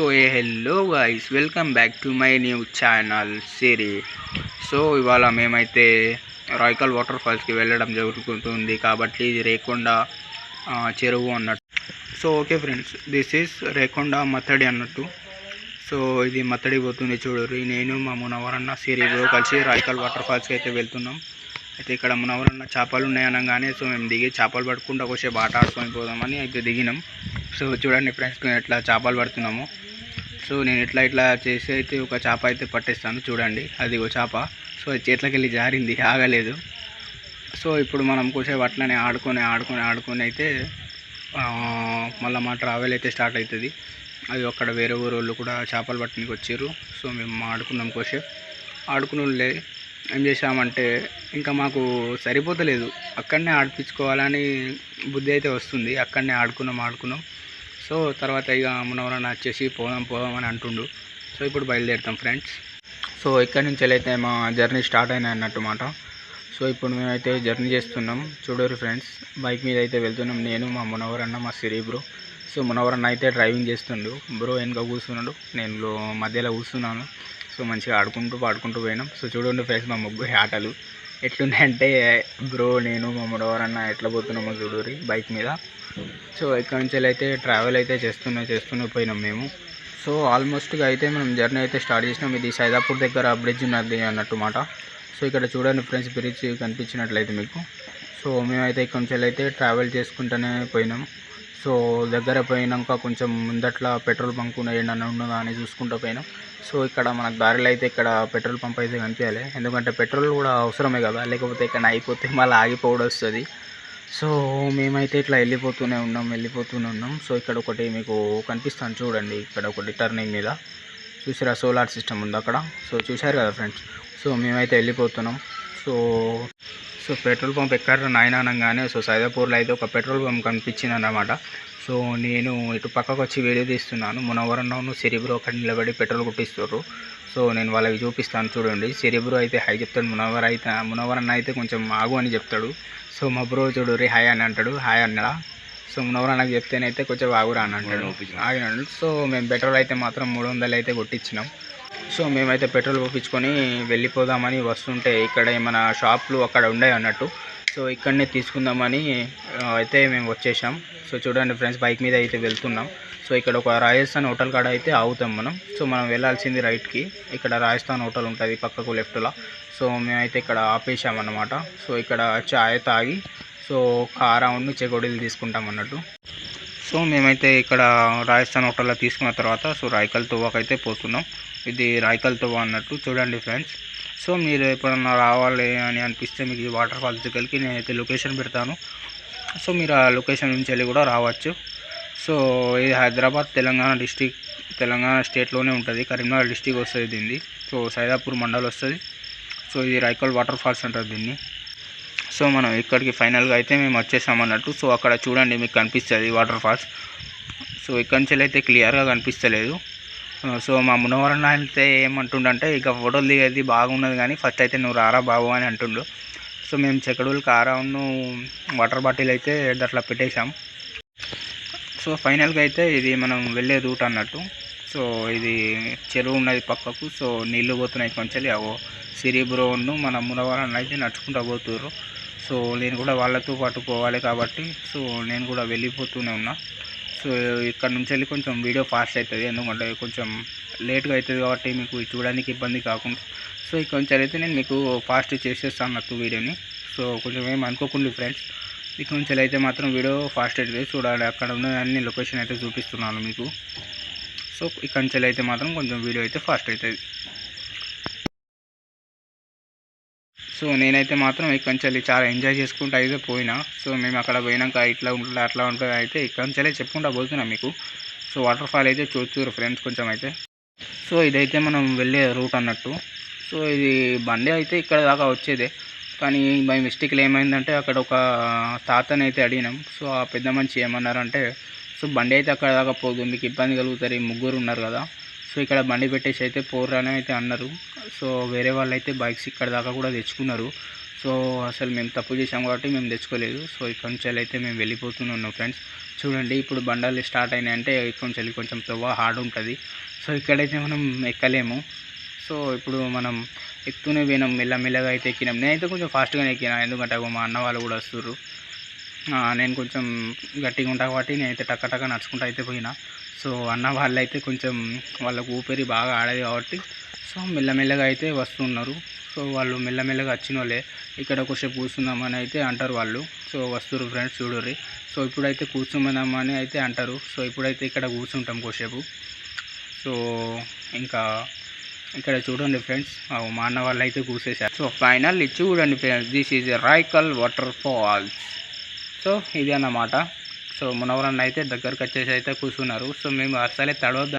So hey hello guys welcome back to my new channel Siri so ఇవాళ మేమైతే Raikal water ఫాల్స్కి వెళ్ళడం జరుగుతుంది కాబట్టి ఇది రేకొండ చెరువు అన్నట్టు. So okay friends this is Rekonda మత్తడి అన్నట్టు. సో ఇది మత్తడి పోతుంది చూడరు నేను మా మునవరన్న సిరి కలిసి రాయకల్ వాటర్ ఫాల్స్కి అయితే వెళ్తున్నాం. అయితే ఇక్కడ మునవరన్న చేపలు ఉన్నాయనగానే సో మేము దిగి చేపలు పట్టుకుంటూ ఒకసేపు ఆట ఆడుకొని పోదామని అయితే దిగినాం. సో చూడండి ఫ్రెండ్స్ మేము ఎట్లా చేపలు పడుతున్నాము. సో నేను ఇట్లా ఇట్లా చేసి అయితే ఒక చేప అయితే పట్టేస్తాను చూడండి. అది ఒక చేప. సో అది చేతిలోకి జారింది ఆగలేదు. సో ఇప్పుడు మనం కూసేపు అట్లనే ఆడుకొని ఆడుకొని ఆడుకొని అయితే మళ్ళీ మా ట్రావెల్ అయితే స్టార్ట్ అవుతుంది అది అక్కడ వేరే ఊరు వాళ్ళు కూడా చేపలు పట్టడానికి వచ్చారు సో మేము ఆడుకున్నాం కోసేపు ఆడుకుని ఏం చేసామంటే ఇంకా మాకు సరిపోతలేదు. అక్కడనే ఆడిపించుకోవాలని బుద్ధి అయితే వస్తుంది. అక్కడనే ఆడుకున్నాం ఆడుకున్నాం. సో తర్వాత ఇక మునవరణ వచ్చేసి పోదాం పోదాం అని అంటుండు. సో ఇప్పుడు బయలుదేరుతాం ఫ్రెండ్స్. సో ఇక్కడి నుంచి అయితే మా జర్నీ స్టార్ట్ అయినాయి అన్నట్టు మాట. సో ఇప్పుడు మేమైతే జర్నీ చేస్తున్నాం. చూడరు ఫ్రెండ్స్ బైక్ మీద అయితే వెళ్తున్నాం. నేను మా మునవరన్న మా సిరి బ్రో. సో మునవరన్న అయితే డ్రైవింగ్ చేస్తుండు. బ్రో వెనక కూర్చున్నాడు. నేను మధ్యలో కూర్చున్నాను. సో మంచిగా ఆడుకుంటూ పాడుకుంటూ పోయినాం. సో చూడండి ఫ్రెండ్స్ మా ముగ్గురు ఆటలు. ఎట్లున్నాయంటే బ్రో నేను మా మునవర్ ఎట్లా పోతున్నామో చూడరి బైక్ మీద. సో ఇక్కడ నుంచి అయితే ట్రావెల్ అయితే చేస్తున్నా చేస్తూనే పోయినాం మేము. సో ఆల్మోస్ట్గా అయితే మనం జర్నీ అయితే స్టార్ట్ చేసినాం. ఇది సైదాపూర్ దగ్గర బ్రిడ్జ్ ఉన్నది అన్నట్టు మాట. సో ఇక్కడ చూడండి ఫ్రెండ్స్ బ్రిడ్జ్ కనిపించినట్లయితే మీకు. సో మేమైతే ఇక్కడ నుంచి అయితే ట్రావెల్ చేసుకుంటూనే పోయినాం. సో దగ్గర పోయినాక కొంచెం ముందట్లా పెట్రోల్ బంక్ ఏడన్నా ఉన్నదా అని చూసుకుంటూ పోయినాం. సో ఇక్కడ మనకు దారిలో అయితే ఇక్కడ పెట్రోల్ పంప్ అయితే కనిపించాలి. ఎందుకంటే పెట్రోల్ కూడా అవసరమే కదా లేకపోతే ఇక్కడ అయిపోతే మళ్ళీ ఆగిపోవడం వస్తుంది. సో మేమైతే ఇట్లా వెళ్ళిపోతూనే ఉన్నాం వెళ్ళిపోతూనే ఉన్నాం. సో ఇక్కడ ఒకటి మీకు కనిపిస్తాను చూడండి ఇక్కడ ఒకటి టర్నింగ్ మీద. చూసారా సోలార్ సిస్టమ్ ఉంది అక్కడ. సో చూశారు కదా ఫ్రెండ్స్ సో మేమైతే వెళ్ళిపోతున్నాం. సో సో పెట్రోల్ పంప్ ఎక్కడ నాయన అనగానే సో సైదాపూర్లో అయితే ఒక పెట్రోల్ పంప్ కనిపించింది అన్నమాట సో నేను ఇటు పక్కకు వచ్చి వీడియో తీస్తున్నాను. మునవరన్నను సిరిబ్రో అక్కడ నిలబడి పెట్రోల్ కొట్టిస్తారు సో నేను వాళ్ళకి చూపిస్తాను చూడండి. సిరిబ్రో అయితే హై చెప్తాడు. మునవర్ అయితే మునవరన్న అయితే కొంచెం ఆగు అని చెప్తాడు. సో మా బ్రో చూడు రే హాయ్ అని అంటాడు. హాయ్ అన్నడా? సో మునవర్ నాకు చెప్తేనైతే కొంచెం ఆగురా అని అంటాడు. ఆగినాడు. సో మేము పెట్రోల్ అయితే మాత్రం మూడు వందలు అయితే కొట్టించినాం. సో మేమైతే పెట్రోల్ పోపించుకొని వెళ్ళిపోదామని వస్తుంటే ఇక్కడ ఏమైనా షాప్లు అక్కడ ఉన్నాయి అన్నట్టు. సో ఇక్కడనే తీసుకుందామని అయితే మేము వచ్చేసాం. సో చూడండి ఫ్రెండ్స్ బైక్ మీద అయితే వెళ్తున్నాం. సో ఇక్కడ ఒక రాజస్థాన్ హోటల్ కాడ అయితే ఆగుతాం మనం. సో మనం వెళ్ళాల్సింది రైట్కి. ఇక్కడ రాజస్థాన్ హోటల్ ఉంటుంది పక్కకు లెఫ్ట్లో. సో మేమైతే ఇక్కడ ఆపేసామన్నమాట సో ఇక్కడ చాయ్ తాగి సో కారా ఉండి చెగొడీలు తీసుకుంటాం అన్నట్టు. సో మేమైతే ఇక్కడ రాజస్థాన్ హోటల్లో తీసుకున్న తర్వాత సో రాయకల్ తువ్వకైతే పోతున్నాం. ఇది రాయకల్ తువ్వ అన్నట్టు చూడండి ఫ్రెండ్స్. సో మీరు ఎప్పుడన్నా రావాలి అని అనిపిస్తే మీకు ఈ వాటర్ ఫాల్స్ దగ్గరికి నేనైతే లొకేషన్ పెడతాను. సో మీరు ఆ లొకేషన్ నుంచి వెళ్ళి కూడా రావచ్చు. సో ఇది హైదరాబాద్ తెలంగాణ డిస్టిక్ తెలంగాణ స్టేట్లోనే ఉంటుంది. కరీంనగర్ డిస్టిక్ వస్తుంది దీన్ని. సో సైదాపూర్ మండల్ వస్తుంది. సో ఇది రాయకల్ వాటర్ ఫాల్స్ అంటారు దీన్ని. సో మనం ఇక్కడికి ఫైనల్గా అయితే మేము వచ్చేసామన్నట్టు సో అక్కడ చూడండి మీకు కనిపిస్తుంది వాటర్ ఫాల్స్. సో ఇక్కడి నుంచి అయితే క్లియర్గా కనిపిస్తలేదు. సో మా మునవరన్న అయితే ఏమంటుండంటే ఇక ఫోటోలు దిగేది బాగున్నది కానీ ఫస్ట్ అయితే నువ్వు రారా బాబు అని అంటుండు. సో మేము చెక్కడులు కారాను వాటర్ బాటిల్ అయితే అట్లా పెట్టేశాం. సో ఫైనల్గా అయితే ఇది మనం వెళ్ళే రూట్ అన్నట్టు. సో ఇది చెరువు ఉన్నది పక్కకు. సో నీళ్ళు పోతున్నాయి కొంచెం. అవో సిరి బ్రోను మన మునవరన్న అయితే నడుచుకుంటూ పోతుర్రు. సో నేను కూడా వాళ్ళతో పాటు పోవాలి కాబట్టి సో నేను కూడా వెళ్ళిపోతూనే ఉన్నా. సో ఇక్కడ నుంచి వెళ్ళి కొంచెం వీడియో ఫాస్ట్ అవుతుంది ఎందుకంటే కొంచెం లేట్గా అవుతుంది కాబట్టి మీకు చూడడానికి ఇబ్బంది కాకుండా. సో ఇక్కడ నుంచి అయితే నేను మీకు ఫాస్ట్ చేసేస్తాను నాకు వీడియోని. సో కొంచెం ఏం అనుకోకుండా ఫ్రెండ్స్. ఇక్కడ నుంచి అయితే మాత్రం వీడియో ఫాస్ట్ అవుతుంది. చూడాలి అక్కడ ఉన్న అన్ని లొకేషన్ అయితే చూపిస్తున్నాను మీకు. సో ఇక్కడ నుంచి అయితే మాత్రం కొంచెం వీడియో అయితే ఫాస్ట్ అవుతుంది. సో నేనైతే మాత్రం ఇక్కడి నుంచి చాలా ఎంజాయ్ చేసుకుంటూ అయితే పోయినా. సో మేము అక్కడ పోయినాక ఇట్లా ఉంటుంది అట్లా ఉంటుంది అయితే ఇక్కడి నుంచి వెళ్ళి చెప్పుకుంటూ పోతున్నా మీకు. సో వాటర్ ఫాల్ అయితే చూస్తారు ఫ్రెండ్స్ కొంచెం అయితే. సో ఇదైతే మనం వెళ్ళే రూట్ అన్నట్టు. సో ఇది బండి అయితే ఇక్కడ దాకా వచ్చేదే. కానీ బై మిస్టేక్లో ఏమైందంటే అక్కడ ఒక తాతని అయితే అడిగినాం. సో ఆ పెద్ద మనిషి ఏమన్నారంటే సో బండి అయితే అక్కడ దాకా పోదు మీకు ఇబ్బంది కలుగుతారు ముగ్గురు ఉన్నారు కదా. సో ఇక్కడ బండి పెట్టేసి అయితే పోర్రానే అయితే అన్నారు. సో వేరే వాళ్ళు అయితే బైక్స్ ఇక్కడ దాకా కూడా తెచ్చుకున్నారు. సో అసలు మేము తప్పు చేసాం కాబట్టి మేము తెచ్చుకోలేదు. సో ఇక్కడ నుంచి అయితే మేము వెళ్ళిపోతున్నాం ఫ్రెండ్స్ చూడండి ఇప్పుడు బండాలు స్టార్ట్ అయినాయి అంటే ఇక్కడ నుంచి వెళ్ళి కొంచెం తవ్వ హార్డ్ ఉంటుంది. సో ఇక్కడైతే మనం ఎక్కలేము. సో ఇప్పుడు మనం ఎక్కుతూనే పోయినాం మెల్లమెల్లగా అయితే ఎక్కినాం. నేనైతే కొంచెం ఫాస్ట్గానే ఎక్కినా ఎందుకంటే మా అన్న వాళ్ళు కూడా వస్తుర్రు. నేను కొంచెం గట్టిగా ఉంటా కాబట్టి నేనైతే టక్క టక్క నడుచుకుంటూ అయితే పోయినా. సో అన్న వాళ్ళు అయితే కొంచెం వాళ్ళకు ఊపిరి బాగా ఆడేది కాబట్టి సో మెల్లమెల్లగా అయితే వస్తున్నారు. సో వాళ్ళు మెల్లమెల్లగా వచ్చిన వాళ్ళే. ఇక్కడ కొద్దిసేపు కూర్చుందామని అయితే అంటారు వాళ్ళు. సో వస్తురు ఫ్రెండ్స్ చూడుర్రి. సో ఇప్పుడైతే కూర్చుందామని అయితే అంటారు. సో ఇప్పుడైతే ఇక్కడ కూర్చుంటాం కోసేపు సో ఇంకా ఇక్కడ చూడండి ఫ్రెండ్స్ మా అన్న వాళ్ళు అయితే కూసేసారు సో ఫైనల్ చూడండి friends. This is Raikal water falls so ఇది అన్నమాట సో మునవరన్న అయితే దగ్గరకు వచ్చేసి అయితే కూర్చున్నారు సో మేము అసలే తడవద్దు